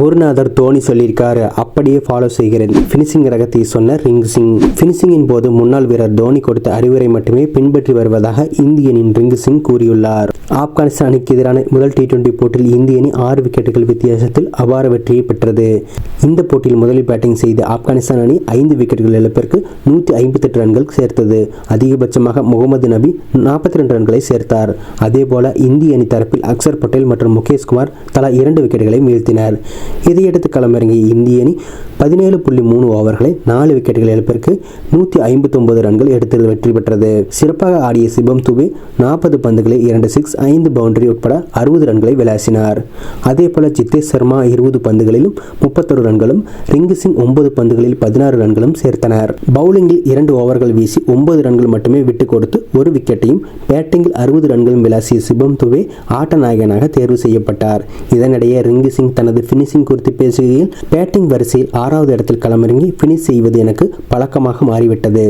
குருநாதர் தோனி சொல்லியிருக்காரு அப்படியே ஃபாலோ செய்கிறேன். ஃபினிஷிங் ரகத்தை சொன்ன ரிங் சிங் ஃபினிஷிங்கின் போது முன்னாள் வீரர் தோனி கொடுத்த அறிவுரை மட்டுமே பின்பற்றி வருவதாக இந்திய அணியின் ரிங் சிங் கூறியுள்ளார். ஆப்கானிஸ்தானுக்கு எதிரான முதல் டி டுவெண்டி போட்டியில் இந்திய அணி ஆறு விக்கெட்டுகள் வித்தியாசத்தில் அபார வெற்றியை பெற்றது. இந்த போட்டியில் முதலில் பேட்டிங் செய்த ஆப்கானிஸ்தான் அணி ஐந்து விக்கெட்டுகள் இழப்பிற்கு நூற்றி ஐம்பத்தெட்டு ரன்கள் சேர்த்தது. அதிகபட்சமாக முகமது நபி நாற்பத்தி ரெண்டு ரன்களை சேர்த்தார். அதேபோல இந்திய அணி தரப்பில் அக்சர் பட்டேல் மற்றும் முகேஷ் குமார் தலா இரண்டு விக்கெட்டுகளை வீழ்த்தினர். இதையடுத்து களமிறங்கிய இந்திய அணி பதினேழு புள்ளி மூணு ஓவர்களை நாலு விக்கெட்டுகள் இழப்பிற்கு நூற்றி ஐம்பத்தொன்பது ரன்கள் எடுத்து வெற்றி பெற்றது. சிறப்பாக ஆடிய சிபம் துபே நாற்பது பந்துகளை இரண்டு சிக்ஸ் ஐந்து பவுண்டரி உட்பட அறுபது ரன்களை விளாசினார். அதேபோல ஜித்தேஷ் சர்மா இருபது பந்துகளிலும் முப்பத்தொரு ரன்களும் ரிங்கு சிங் ஒன்பது பந்துகளில் பதினாறு ரன்களும் சேர்த்தனர். பவுலிங்கில் இரண்டு ஓவர்கள் வீசி ஒன்பது ரன்கள் மட்டுமே விட்டுக் கொடுத்து ஒரு விக்கெட்டையும் பேட்டிங்கில் அறுபது ரன்களும் விளாசிய சிவம் துபே ஆட்ட நாயகனாக தேர்வு செய்யப்பட்டார். இதனிடையே ரிங்கு சிங் தனது பேசிங் குறித்து பேசுகையில் பேட்டிங் வரிசையில் ஆறாவது இடத்தில் களமிறங்கி பினிஷ் செய்வது எனக்கு பழக்கமாக மாறிவிட்டது.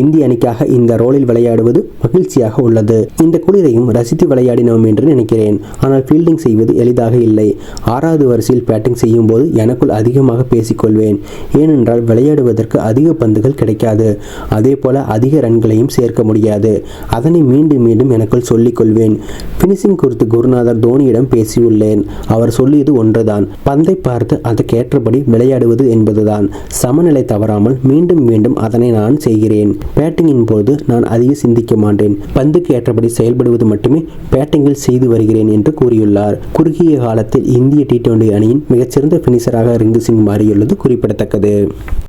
இந்திய அணிக்காக இந்த ரோலில் விளையாடுவது மகிழ்ச்சியாக உள்ளது. இந்த குளிரையும் ரசித்து விளையாடினோம் என்று நினைக்கிறேன். ஆனால் ஃபீல்டிங் செய்வது எளிதாக இல்லை. ஆறாவது வரிசையில் பேட்டிங் செய்யும் போது எனக்குள் அதிகமாக பேசிக்கொள்வேன். ஏனென்றால் விளையாடுவதற்கு அதிக பந்துகள் கிடைக்காது. அதே போல அதிக ரன்களையும் சேர்க்க முடியாது. அதனை மீண்டும் மீண்டும் எனக்குள் சொல்லிக்கொள்வேன். பினிஷிங் குறித்து குருநாதர் தோனியிடம் பேசியுள்ளேன். அவர் சொல்லியது ஒன்றுதான். பந்தை பார்த்து அதற்கேற்றபடி விளையாடுவது என்பதுதான். சமநிலை தவறாமல் மீண்டும் மீண்டும் அதனை நான் செய்கிறேன். பேட்டிங்கின் போது நான் அதிக சிந்திக்க மாட்டேன். பந்துக்கு ஏற்றபடி செயல்படுவது மட்டுமே பேட்டிங்கில் செய்து வருகிறேன் என்று கூறியுள்ளார். குறுகிய காலத்தில் இந்திய டி டுவெண்டி அணியின் மிகச்சிறந்த பினிஷராக ரிங்கு சிங் மாறியுள்ளது குறிப்பிடத்தக்கது.